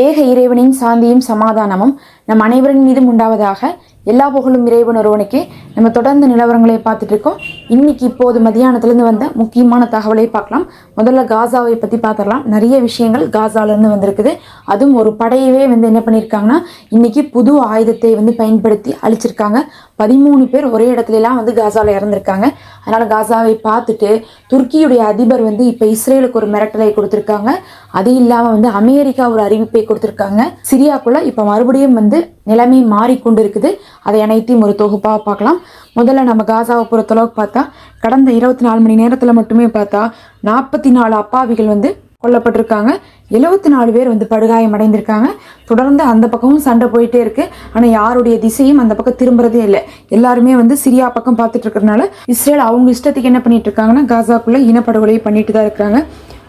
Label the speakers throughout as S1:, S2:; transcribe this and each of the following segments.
S1: ஏக இறைவனின் சாந்தியும் சமாதானமும் நம் அனைவரின் மீதும் உண்டாவதாக எல்லா புகழும் இறைவன் ஒருவனுக்கே. நம்ம தொடர்ந்து நிலவரங்களை பார்த்துட்டு இருக்கோம். இன்னைக்கு இப்போது மதியானத்துலேருந்து வந்த முக்கியமான தகவலை பார்க்கலாம். முதல்ல காசாவை பற்றி பார்த்துடலாம். நிறைய விஷயங்கள் காசாலேருந்து வந்திருக்குது. அதுவும் ஒரு படையவே வந்து என்ன பண்ணியிருக்காங்கன்னா இன்னைக்கு புது ஆயுதத்தை வந்து பயன்படுத்தி அழிச்சிருக்காங்க. பதிமூணு பேர் ஒரே இடத்துலலாம் வந்து காசாவில் இறந்துருக்காங்க. அதனால் காசாவை பார்த்துட்டு துருக்கியுடைய அதிபர் வந்து இப்போ இஸ்ரேலுக்கு ஒரு மிரட்டலை கொடுத்துருக்காங்க. அது இல்லாமல் வந்து அமெரிக்கா ஒரு அறிவிப்பை கொடுத்துருக்காங்க. சிரியாக்குள்ளே இப்போ மறுபடியும் வந்து நிலைமை மாறிக்கொண்டு இருக்குது அதை அனைத்தையும் ஒரு தொகுப்பாக பார்க்கலாம். முதல்ல நம்ம காசாவை பொறுத்தளவுக்கு பார்த்தா கடந்த இருபத்தி நாலு மணி நேரத்தில் மட்டுமே பார்த்தா நாற்பத்தி நாலு அப்பாவிகள் வந்து கொல்லப்பட்டிருக்காங்க. எழுபத்தி நாலு பேர் வந்து படுகாயம் அடைந்திருக்காங்க. தொடர்ந்து அந்த பக்கமும் சண்டை போயிட்டே இருக்கு. ஆனால் யாருடைய திசையும் அந்த பக்கம் திரும்புறதே இல்லை. எல்லாருமே வந்து சிரியா பக்கம் பார்த்துட்டு இருக்கிறதுனால இஸ்ரேல் அவங்க இஷ்டத்துக்கு என்ன பண்ணிட்டு இருக்காங்கன்னா காசாக்குள்ள இனப்படுகொலை பண்ணிட்டு தான் இருக்காங்க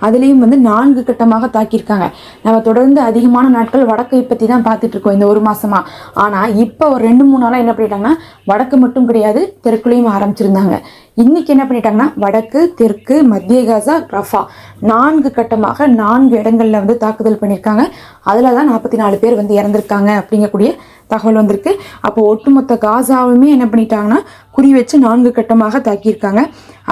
S1: அதுலேயும் வந்து நான்கு கட்டமாக தாக்கியிருக்காங்க. நம்ம தொடர்ந்து அதிகமான நாட்கள் வடக்கை பற்றி தான் பார்த்துட்டு இருக்கோம் இந்த ஒரு மாசமா. ஆனால் இப்போ ஒரு ரெண்டு மூணு நாளாக என்ன பண்ணிட்டாங்கன்னா வடக்கு மட்டும் கிடையாது தெற்குலையும் ஆரம்பிச்சிருந்தாங்க. இன்னைக்கு என்ன பண்ணிட்டாங்கன்னா வடக்கு தெற்கு மத்திய காசா ரஃபா. நான்கு கட்டமாக நான்கு இடங்கள்ல வந்து தாக்குதல் பண்ணியிருக்காங்க. அதில் தான் நாற்பத்தி நாலு பேர் வந்து இறந்துருக்காங்க அப்படிங்கக்கூடிய தகவல் வந்திருக்கு. அப்போ ஒட்டுமொத்த காசாவுமே என்ன பண்ணிட்டாங்கன்னா குறி வச்சு நான்கு கட்டமாக தாக்கியிருக்காங்க.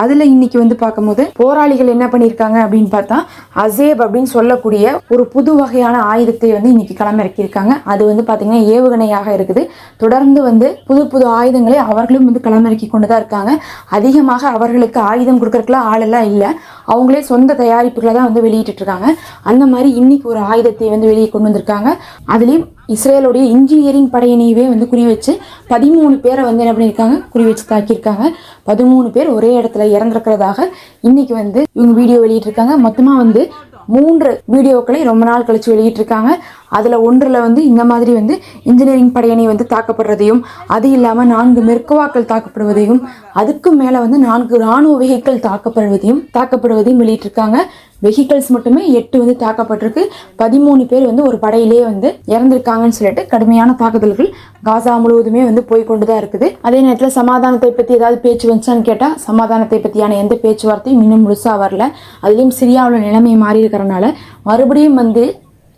S1: அதில் இன்னைக்கு வந்து பார்க்கும்போது போராளிகள் என்ன பண்ணியிருக்காங்க அப்படின்னு பார்த்தா அசேப் அப்படின்னு சொல்லக்கூடிய ஒரு புது வகையான ஆயுதத்தை வந்து இன்னைக்கு களமிறக்கியிருக்காங்க. அது வந்து பார்த்தீங்கன்னா ஏவுகணையாக இருக்குது. தொடர்ந்து வந்து புது புது ஆயுதங்களை அவர்களும் வந்து களமிறக்கி கொண்டு தான் இருக்காங்க. அதிகமாக அவர்களுக்கு ஆயுதம் கொடுக்கறதுக்குலாம் ஆளெல்லாம் இல்லை. அவங்களே சொந்த தயாரிப்புகளை தான் வந்து வெளியிட்டு இருக்காங்க அந்த மாதிரி இன்னைக்கு ஒரு ஆயுதத்தை வந்து வெளியே கொண்டு வந்திருக்காங்க. அதுலேயும் இஸ்ரேலுடைய இன்ஜினியரிங் படையணியவே வந்து குறி வச்சு பதிமூணு பேரை வந்து என்ன பண்ணியிருக்காங்க? குறி வச்சு தாக்கியிருக்காங்க. பதிமூணு பேர் ஒரே இடத்துல இறந்துருக்கிறதாக இன்னைக்கு வந்து இவங்க வீடியோ வெளியிட்டிருக்காங்க. மொத்தமாக வந்து மூன்று வீடியோக்களை ரொம்ப நாள் கழிச்சு வெளியிட்டிருக்காங்க. அதில் ஒன்றில் வந்து இந்த மாதிரி வந்து இன்ஜினியரிங் படையணி வந்து தாக்கப்படுறதையும் அது இல்லாமல் நான்கு மெர்கவாக்கள் தாக்கப்படுவதையும் அதுக்கும் மேலே வந்து நான்கு இராணுவ வெஹிக்கிள் தாக்கப்படுவதையும் தாக்கப்படுவதையும் வெளியிட்டிருக்காங்க. வெஹிக்கிள்ஸ் மட்டுமே எட்டு வந்து தாக்கப்பட்டிருக்கு. பதிமூணு பேர் வந்து ஒரு படையிலே வந்து இறந்திருக்காங்கன்னு சொல்லிட்டு கடுமையான தாக்குதல்கள் காசா முழுவதுமே வந்து போய் கொண்டு தான் இருக்குது. அதே நேரத்தில் சமாதானத்தை பற்றி ஏதாவது பேச்சு வந்துச்சான்னு கேட்டால் சமாதானத்தை பற்றியான எந்த பேச்சுவார்த்தையும் இன்னும் முழுசாக வரல. அதுலேயும் சிரியாவில் நிலைமை மாறி இருக்கிறனால மறுபடியும் வந்து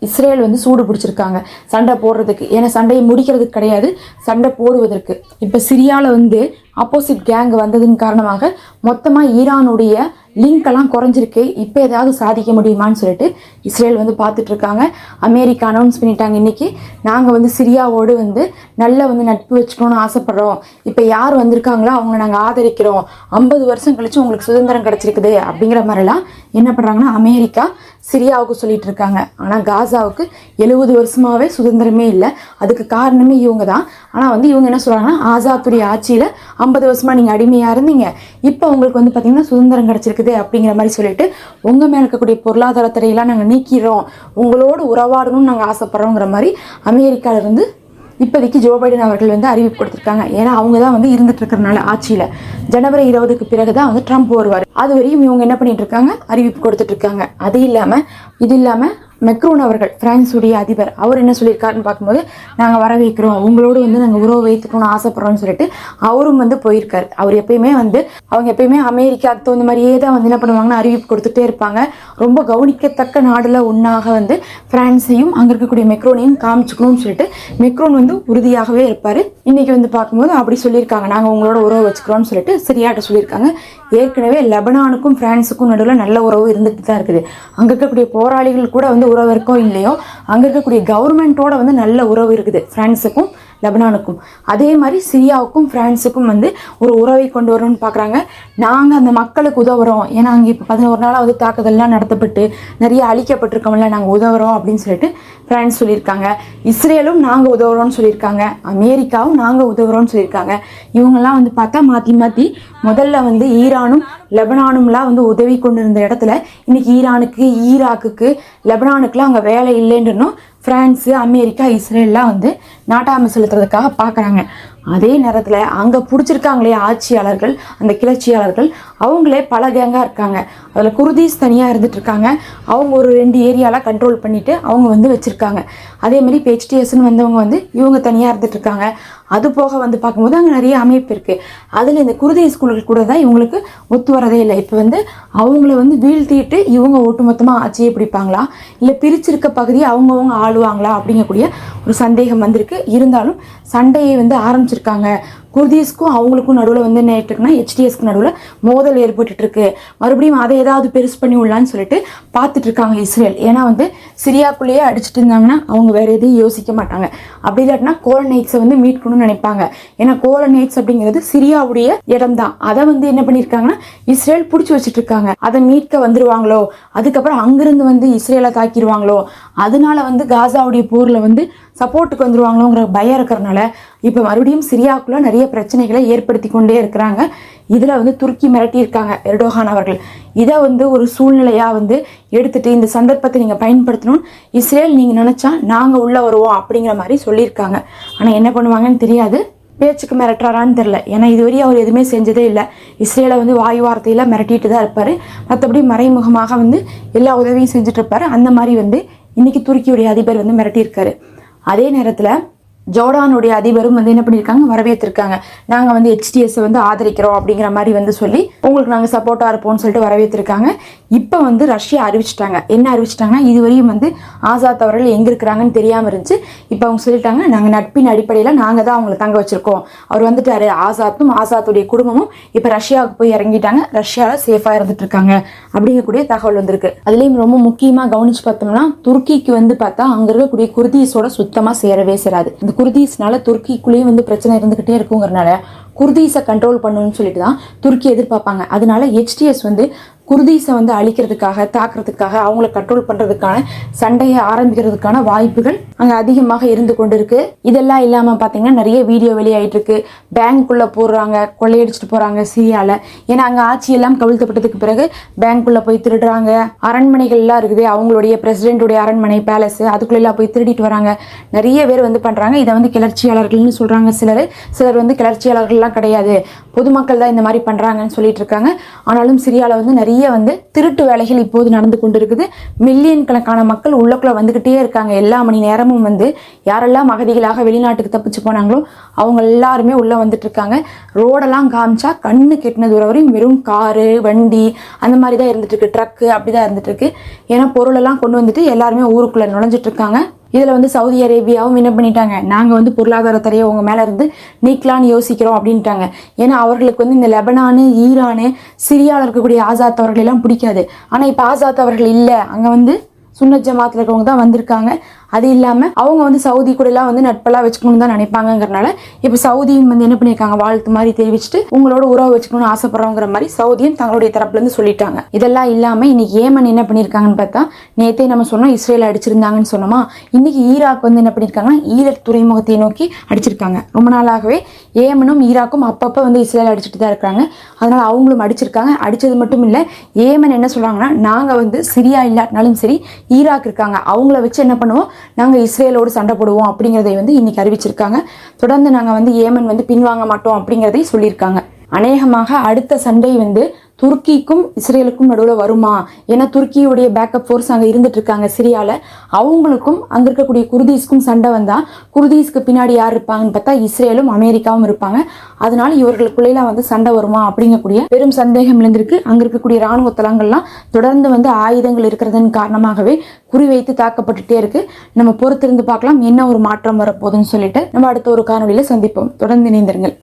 S1: இஸ்ரேல் வந்து சூடு பிடிச்சிருக்காங்க. சண்டை போடுறதுக்கு ஏன்னா சண்டையை முடிக்கிறதுக்கு கிடையாது. சண்டை போடுவதற்கு. இப்போ சிரியாவில் வந்து ஆப்போசிட் கேங் வந்ததின் காரணமாக மொத்தமாக ஈரானுடைய லிங்க் எல்லாம் குறைஞ்சிருக்கு. இப்போ ஏதாவது சாதிக்க முடியுமான்னு சொல்லிட்டு இஸ்ரேல் வந்து பார்த்துட்ருக்காங்க அமெரிக்கா அனௌன்ஸ் பண்ணிட்டாங்க இன்னைக்கு. நாங்கள் வந்து சிரியாவோடு வந்து நல்ல வந்து நட்பு வச்சுக்கணும்னு ஆசைப்பட்றோம். இப்போ யார் வந்திருக்காங்களோ அவங்க நாங்கள் ஆதரிக்கிறோம். ஐம்பது வருஷம் கழிச்சு உங்களுக்கு சுதந்திரம் கிடைச்சிருக்குது அப்படிங்கிற மாதிரிலாம் என்ன பண்ணுறாங்கன்னா அமெரிக்கா சிரியாவுக்கு சொல்லிட்டு இருக்காங்க. ஆனால் காசாவுக்கு எழுபது வருஷமாவே சுதந்திரமே இல்லை. அதுக்கு காரணமே இவங்க தான் ஆனால் வந்து இவங்க என்ன சொல்கிறாங்கன்னா ஆசாத்துடைய ஆட்சியில் ஐம்பது வருஷமாக நீங்கள் அடிமையாக இருந்தீங்க. இப்போ உங்களுக்கு வந்து பார்த்தீங்கன்னா சுதந்திரம் கிடச்சிருக்குது அப்படிங்கிற மாதிரி சொல்லிட்டு உங்கள் மேலே இருக்கக்கூடிய பொருளாதார தடையெல்லாம் நாங்கள் நீக்கிறோம் உங்களோடு உறவாடணும்னு நாங்கள் ஆசைப்பட்றோங்கிற மாதிரி அமெரிக்காவிலிருந்து இப்போதைக்கு ஜோ பைடன் அவர்கள் வந்து அறிவிப்பு கொடுத்துருக்காங்க. ஏன்னா அவங்க தான் வந்து இருந்துட்டு இருக்கிறனால ஆட்சியில். ஜனவரி இருபதுக்கு பிறகு தான் வந்து ட்ரம்ப் வருவார். அது வரையும் இவங்க என்ன பண்ணிட்டு இருக்காங்க? அறிவிப்பு கொடுத்துட்டு இருக்காங்க. அது இல்லாமல் இது இல்லாமல் மெக்ரோன் அவர்கள் பிரான்ஸுடைய அதிபர். அவர் என்ன சொல்லியிருக்காருன்னு பார்க்கும்போது நாங்கள் வர வைக்கிறோம் உங்களோடு வந்து நாங்கள் உறவு வைத்துக்கணும்னு ஆசைப்படுறோம்னு சொல்லிட்டு அவரும் வந்து போயிருக்காரு. அவர் எப்பயுமே வந்து அவங்க எப்பயுமே அமெரிக்காவுக்கு தகுந்த மாதிரியே தான் வந்து என்ன பண்ணுவாங்கன்னா அறிவிப்பு கொடுத்துட்டே இருப்பாங்க. ரொம்ப கவனிக்கத்தக்க நாடில் ஒன்றாக வந்து பிரான்ஸையும் அங்கே இருக்கக்கூடிய மெக்ரோனையும் காமிச்சுக்கணும்னு சொல்லிட்டு மெக்ரோன் வந்து உறுதியாகவே இருப்பார். இன்றைக்கி வந்து பார்க்கும்போது அப்படி சொல்லியிருக்காங்க. நாங்கள் உங்களோட உறவு வச்சுக்கிறோம்னு சொல்லிட்டு சரியாட்ட சொல்லியிருக்காங்க. ஏற்கனவே லெபனானுக்கும் பிரான்ஸுக்கும் நடுவில் நல்ல உறவு இருந்துட்டு தான் இருக்குது. அங்கே இருக்கக்கூடிய போராளிகள் கூட வந்து உறவு இருக்கோ இல்லையோ அங்கே இருக்கக்கூடிய கவர்மெண்ட்டோட வந்து நல்ல உறவு இருக்குது ஃப்ரான்ஸுக்கும் லெபனானுக்கும். அதே மாதிரி சிரியாவுக்கும் பிரான்ஸுக்கும் வந்து ஒரு உறவை கொண்டு வரணும்னு பார்க்குறாங்க நாங்கள் அந்த மக்களுக்கு உதவுறோம். ஏன்னா அங்கே இப்போ பதினோரு நாளாக வந்து தாக்குதல்லாம் நடத்தப்பட்டு நிறைய அழிக்கப்பட்டிருக்கோம்ல நாங்கள் உதவுறோம் அப்படின்னு சொல்லிட்டு பிரான்ஸ் சொல்லியிருக்காங்க. இஸ்ரேலும் நாங்கள் உதவுறோம்னு சொல்லியிருக்காங்க. அமெரிக்காவும் நாங்கள் உதவுறோம்னு சொல்லியிருக்காங்க. இவங்கெல்லாம் வந்து பார்த்தா மாற்றி மாற்றி முதல்ல வந்து ஈரானும் லெபனானும்லாம் வந்து உதவி கொண்டு இருந்த இடத்துல இன்னைக்கு ஈரானுக்கு ஈராக்குக்கு லெபனானுக்குலாம் அங்கே வேலை இல்லைன்றனும் ஃப்ரான்ஸு அமெரிக்கா இஸ்ரேல்லாம் வந்து நாட்டாமை செலுத்துறதுக்காக பார்க்குறாங்க. அதே நேரத்தில் அங்கே பிடிச்சிருக்காங்களே ஆட்சியாளர்கள் அந்த கிளர்ச்சியாளர்கள் அவங்களே பல கேங்காக இருக்காங்க. அதில் குருதீஸ் தனியாக இருந்துட்டு இருக்காங்க. அவங்க ஒரு ரெண்டு ஏரியாலாம் கண்ட்ரோல் பண்ணிவிட்டு அவங்க வந்து வச்சுருக்காங்க. அதே மாதிரி ஹெச்டிஎஸ்ன்னு வந்தவங்க வந்து இவங்க தனியாக இருந்துட்டு இருக்காங்க. அது போக வந்து பார்க்கும்போது அங்கே நிறைய அமைப்பு இருக்குது அதில் இந்த குருதி ஸ்கூல்கள் கூட தான் இவங்களுக்கு ஒத்து வரதே இல்லை. இப்போ வந்து அவங்கள வந்து வீழ்த்திட்டு இவங்க ஒட்டுமொத்தமாக ஆட்சியை பிடிப்பாங்களா? இல்லை பிரிச்சிருக்க பகுதியை அவங்கவுங்க ஆளுவாங்களா? அப்படிங்கக்கூடிய ஒரு சந்தேகம் வந்திருக்கு. இருந்தாலும் சண்டையை வந்து ஆரம்பிச்சிருக்காங்க குர்தீஸ்க்கும் அவங்களுக்கும் நடுவில் வந்து என்ன ஆயிட்டுருக்குன்னா ஹெச்டிஎஸ்க்கு நடுவில் மோதல் ஏற்பட்டுட்டு இருக்கு மறுபடியும் அதை ஏதாவது பெருசு பண்ணி விடலான்னு சொல்லிட்டு பார்த்துட்டு இருக்காங்க இஸ்ரேல். ஏன்னா வந்து சிரியாக்குள்ளேயே அடிச்சிட்டு இருந்தாங்கன்னா அவங்க வேற எதையும் யோசிக்க மாட்டாங்க. அப்படி இல்லாட்டினா கோலனைட்ஸை வந்து மீட்கணும்னு நினைப்பாங்க. ஏன்னா கோலனைட்ஸ் அப்படிங்கிறது சிரியாவுடைய இடம் தான் அதை வந்து என்ன பண்ணியிருக்காங்கன்னா இஸ்ரேல் பிடிச்சி வச்சுட்டு இருக்காங்க அதை மீட்க வந்துருவாங்களோ அதுக்கப்புறம் அங்கிருந்து வந்து இஸ்ரேலை தாக்கிடுவாங்களோ அதனால வந்து காசாவுடைய போரில் வந்து சப்போர்ட்டுக்கு வந்துருவாங்களோங்கிற பயம் இருக்கிறனால இப்போ மறுபடியும் சிரியாவுக்குள்ள நிறைய பிரச்சனைகளை ஏற்படுத்தி கொண்டே இருக்கிறாங்க. இதில் வந்து துருக்கி மிரட்டியிருக்காங்க எர்டோகான் அவர்கள். இதை வந்து ஒரு சூழ்நிலையாக வந்து எடுத்துகிட்டு இந்த சந்தர்ப்பத்தை நீங்கள் பயன்படுத்தணும்னு இஸ்ரேல் நீங்கள் நினச்சா நாங்கள் உள்ளே வருவோம் அப்படிங்கிற மாதிரி சொல்லியிருக்காங்க. ஆனால் என்ன பண்ணுவாங்கன்னு தெரியாது. பேச்சுக்கு மிரட்டுறாரான்னு தெரில ஏன்னா இதுவரையும் அவர் எதுவுமே செஞ்சதே இல்லை. இஸ்ரேலை வந்து வாயு வார்த்தையில் மிரட்டிட்டு தான் இருப்பார். மற்றபடி மறைமுகமாக வந்து எல்லா உதவியும் செஞ்சுட்டு இருப்பார். அந்த மாதிரி வந்து இன்றைக்கி துருக்கியுடைய அதிபர் வந்து மிரட்டியிருக்காரு. அதே நேரத்தில் ஜோர்டானுடைய அதிபரும் வந்து என்ன பண்ணியிருக்காங்க? வரவேற்றிருக்காங்க. நாங்கள் வந்து ஹெச்டிஎஸ் வந்து ஆதரிக்கிறோம் அப்படிங்கிற மாதிரி வந்து சொல்லி உங்களுக்கு நாங்கள் சப்போர்ட்டாக இருப்போம்னு சொல்லிட்டு வரவேற்றிருக்காங்க. இப்போ வந்து ரஷ்யா அறிவிச்சிட்டாங்க. என்ன அறிவிச்சிட்டாங்கன்னா இதுவரையும் வந்து ஆசாத் அவர்கள் எங்கே இருக்கிறாங்கன்னு தெரியாமல் இருந்துச்சு. இப்போ அவங்க சொல்லிட்டாங்க நாங்கள் நட்பின் அடிப்படையில் நாங்கள் தான் அவங்களை தங்க வச்சிருக்கோம். அவர் வந்துட்டாரு ஆசாத்தும் ஆசாத்துடைய குடும்பமும் இப்போ ரஷ்யாவுக்கு போய் இறங்கிட்டாங்க. ரஷ்யாவில் சேஃபாக இருந்துட்டு இருக்காங்க அப்படிங்கக்கூடிய தகவல் வந்திருக்கு. அதுலேயும் ரொம்ப முக்கியமாக கவனிச்சு பார்த்தோம்னா துருக்கிக்கு வந்து பார்த்தா அங்கே இருக்கக்கூடிய குர்தீஸோட சுத்தமாக சேரவே சேராது. இந்த குர்தீஸ்னால துருக்கிக்குள்ளேயும் வந்து பிரச்சனை இருந்துகிட்டே இருக்குங்கிறனால குர்தீஸை கண்ட்ரோல் பண்ணணும்னு சொல்லிட்டு தான் துருக்கி எதிர்பார்ப்பாங்க. அதனால ஹெச்டிஎஸ் வந்து குர்தீஸை வந்து அழிக்கிறதுக்காக தாக்குறதுக்காக அவங்கள கண்ட்ரோல் பண்ணுறதுக்கான சண்டையை ஆரம்பிக்கிறதுக்கான வாய்ப்புகள் அங்கே அதிகமாக இருந்து கொண்டு இருக்கு இதெல்லாம் இல்லாமல் பார்த்தீங்கன்னா நிறைய வீடியோ வெளியாயிட்டு இருக்கு பேங்க்குள்ளே போடுறாங்க கொள்ளையடிச்சிட்டு போகிறாங்க சிரியாவில் ஏன்னா அங்கே ஆட்சியெல்லாம் கவிழ்த்தப்பட்டதுக்கு பிறகு பேங்க்குள்ளே போய் திருடுறாங்க. அரண்மனைகள்லாம் இருக்குது. அவங்களுடைய பிரசிடென்ட்டுடைய அரண்மனை பேலஸ் அதுக்குள்ளெல்லாம் போய் திருடிட்டு வராங்க. நிறைய பேர் வந்து பண்ணுறாங்க இதை வந்து கிளர்ச்சியாளர்கள்னு சொல்கிறாங்க சிலர். சிலர் வந்து கிளர்ச்சியாளர்கள்லாம் கிடையாது. பொதுமக்கள் தான் இந்த மாதிரி பண்ணுறாங்கன்னு சொல்லிட்டு இருக்காங்க. ஆனாலும் சிரியாவில் வந்து நிறைய வந்து திருட்டு வேலைகள் இப்போது நடந்து கொண்டு இருக்குது மில்லியன் கணக்கான மக்கள் உள்ளக்குள்ள வந்துக்கிட்டே இருக்காங்க. எல்லா மணி நேரமும் வந்து யாரெல்லாம் அகதிகளாக வெளிநாட்டுக்கு தப்பிச்சு போனாங்களோ அவங்க எல்லாருமே உள்ளே வந்துட்டு இருக்காங்க. ரோடெல்லாம் காமிச்சா கண்ணு கெட்டின தூரம் வரையும் வெறும் காரு வண்டி அந்த மாதிரி தான் இருந்துட்டு இருக்கு. ட்ரக்கு அப்படி தான் இருந்துட்டு இருக்கு. ஏன்னா பொருளெல்லாம் கொண்டு வந்துட்டு எல்லாருமே ஊருக்குள்ளே நுழைஞ்சிட்டு இருக்காங்க. இதில் வந்து சவுதி அரேபியாவும் என்ன பண்ணிட்டாங்க? நாங்கள் வந்து பொருளாதாரத்துறையை உங்கள் மேலே இருந்து நீக்கலான்னு யோசிக்கிறோம் அப்படின்ட்டாங்க. ஏன்னா அவர்களுக்கு வந்து இந்த லெபனானு ஈரானு சிரியாவில் இருக்கக்கூடிய ஆசாத் அவர்களெல்லாம் பிடிக்காது. ஆனால் இப்போ ஆசாத் அவர்கள் இல்லை. அங்கே வந்து சுன்னத் ஜமாத்தில் இருக்கவங்க தான் வந்திருக்காங்க. அது இல்லாமல் அவங்க வந்து சவுதி கூட எல்லாம் வந்து நட்பெல்லாம் வச்சுக்கணும்னு தான் நினைப்பாங்கங்கிறனால இப்போ சவுதியும் வந்து என்ன பண்ணியிருக்காங்க வாழ்த்து மாதிரி தெரிவிச்சுட்டு உங்களோட உறவு வச்சுக்கணும்னு ஆசைப்படுறோங்கிற மாதிரி சவுதியும் தங்களுடைய தரப்புலேருந்து சொல்லிட்டாங்க. இதெல்லாம் இல்லாமல் இன்னைக்கு ஏமன் என்ன பண்ணியிருக்காங்கன்னு பார்த்தா நேத்தே நம்ம சொன்னோம் இஸ்ரேல் அடிச்சிருந்தாங்கன்னு சொன்னோமா இன்னைக்கு ஈராக் வந்து என்ன பண்ணியிருக்காங்கன்னா ஈரக் துறைமுகத்தை நோக்கி அடிச்சிருக்காங்க. ரொம்ப நாளாகவே ஏமனும் ஈராக்கும் அப்பப்போ வந்து இஸ்ரேல் அடிச்சுட்டு தான் இருக்கிறாங்க. அதனால அவங்களும் அடிச்சிருக்காங்க. அடிச்சது மட்டும் இல்லை ஏமன் என்ன சொல்றாங்கன்னா நாங்கள் வந்து சிரியா இல்லாட்டினாலும் சரி ஈராக் இருக்காங்க. அவங்கள வச்சு என்ன பண்ணுவோம் நாங்கள் இஸ்ரேலோடு சண்டை போடுவோம் அப்படிங்கிறதை வந்து இன்னைக்கு அறிவிச்சிருக்காங்க. தொடர்ந்து நாங்கள் வந்து ஏமன் வந்து பின்வாங்க மாட்டோம் அப்படிங்கிறதையும் சொல்லியிருக்காங்க. அநேகமாக அடுத்த சண்டை வந்து துருக்கிக்கும் இஸ்ரேலுக்கும் நடுவில் வருமா? ஏன்னா துருக்கியுடைய பேக்கப் ஃபோர்ஸ் அங்கே இருந்துட்டு இருக்காங்க சிரியாவில் அவங்களுக்கும் அங்கே இருக்கக்கூடிய குர்தீஸ்க்கும் சண்டை வந்தால் குர்தீஸ்க்கு பின்னாடி யார் இருப்பாங்கன்னு பார்த்தா இஸ்ரேலும் அமெரிக்காவும் இருப்பாங்க. அதனால இவர்களுக்குள்ளேலாம் வந்து சண்டை வருமா அப்படிங்கக்கூடிய பெரும் சந்தேகம் இருந்திருக்கு அங்கே இருக்கக்கூடிய ராணுவ தளங்கள்லாம் தொடர்ந்து வந்து ஆயுதங்கள் இருக்கிறதன் காரணமாகவே குறிவைத்து தாக்கப்பட்டுட்டே இருக்கு. நம்ம பொறுத்திருந்து பார்க்கலாம் என்ன ஒரு மாற்றம் வரப்போகுதுன்னு சொல்லிட்டு நம்ம அடுத்த ஒரு காணொலியில் சந்திப்போம். தொடர்ந்து இணைந்திருங்கள்.